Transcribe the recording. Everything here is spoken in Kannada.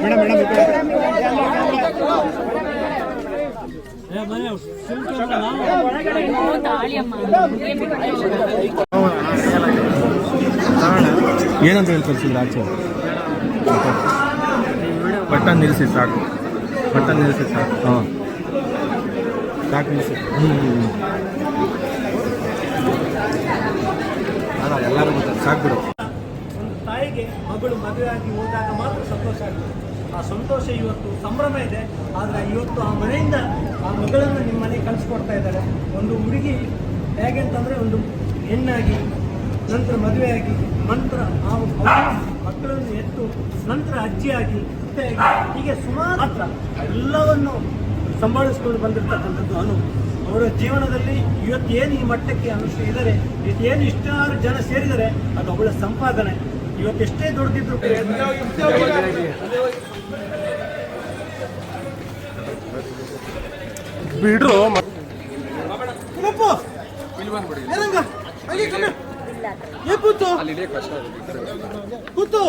ಮೇಡಮ್ ಮೇಡಮ್ ಏನಂತ ಹೇಳಿ ಕಳ್ಸಿದ್ರು ಆಚೆ ಬಟನ್ ನಿಲ್ಲಿಸಿ ಸಾಕು. ಬಟನ್ ನಿಲ್ಲಿಸಿ ಸಾಕು. ಹಾಂ. ಹ್ಞೂ ಎಲ್ಲರೂ ಗೊತ್ತಾಗ ಸಾಕ್ಬಿಡು. ಒಂದು ತಾಯಿಗೆ ಮಗಳು ಮದುವೆ ಆಗಿ ಹೋದಾಗ ಮಾತ್ರ ಸಂತೋಷ ಆಗ್ತದೆ ಆ ಸಂತೋಷ ಇವತ್ತು ಸಂಭ್ರಮ ಇದೆ, ಆದರೆ ಇವತ್ತು ಆ ಮನೆಯಿಂದ ಆ ಮಗಳನ್ನು ನಿಮ್ಮ ಮನೆಗೆ ಕಳಿಸ್ಕೊಡ್ತಾ ಇದ್ದಾರೆ. ಒಂದು ಹುಡುಗಿ ಹೇಗೆ ಅಂತಂದರೆ ಒಂದು ಹೆಣ್ಣಾಗಿ, ನಂತರ ಮದುವೆಯಾಗಿ ನಂತರ ಆ ಮಕ್ಕಳನ್ನು ಎತ್ತು ನಂತರ ಅಜ್ಜಿಯಾಗಿ ಹೀಗೆ ಸುಮಾರು ಎಲ್ಲವನ್ನು ಸಂಭಾಳಿಸ್ಕೊಂಡು ಬಂದಿರತಕ್ಕಂಥದ್ದು ಅನು ಅವರ ಜೀವನದಲ್ಲಿ ಇವತ್ತು ಏನು ಈ ಮಟ್ಟಕ್ಕೆ ಅನುಷ್ಠ ಇದ್ದಾರೆ ಇವತ್ತು ಏನು ಇಷ್ಟಾರು ಜನ ಸೇರಿದರೆ ಅದು ಅವಳ ಸಂಪಾದನೆ. ಇವತ್ತು ಎಷ್ಟೇ ದೊಡ್ಡದಿದ್ರು ಬಿಡ್ರು ಕೂತು. ಕೂತು.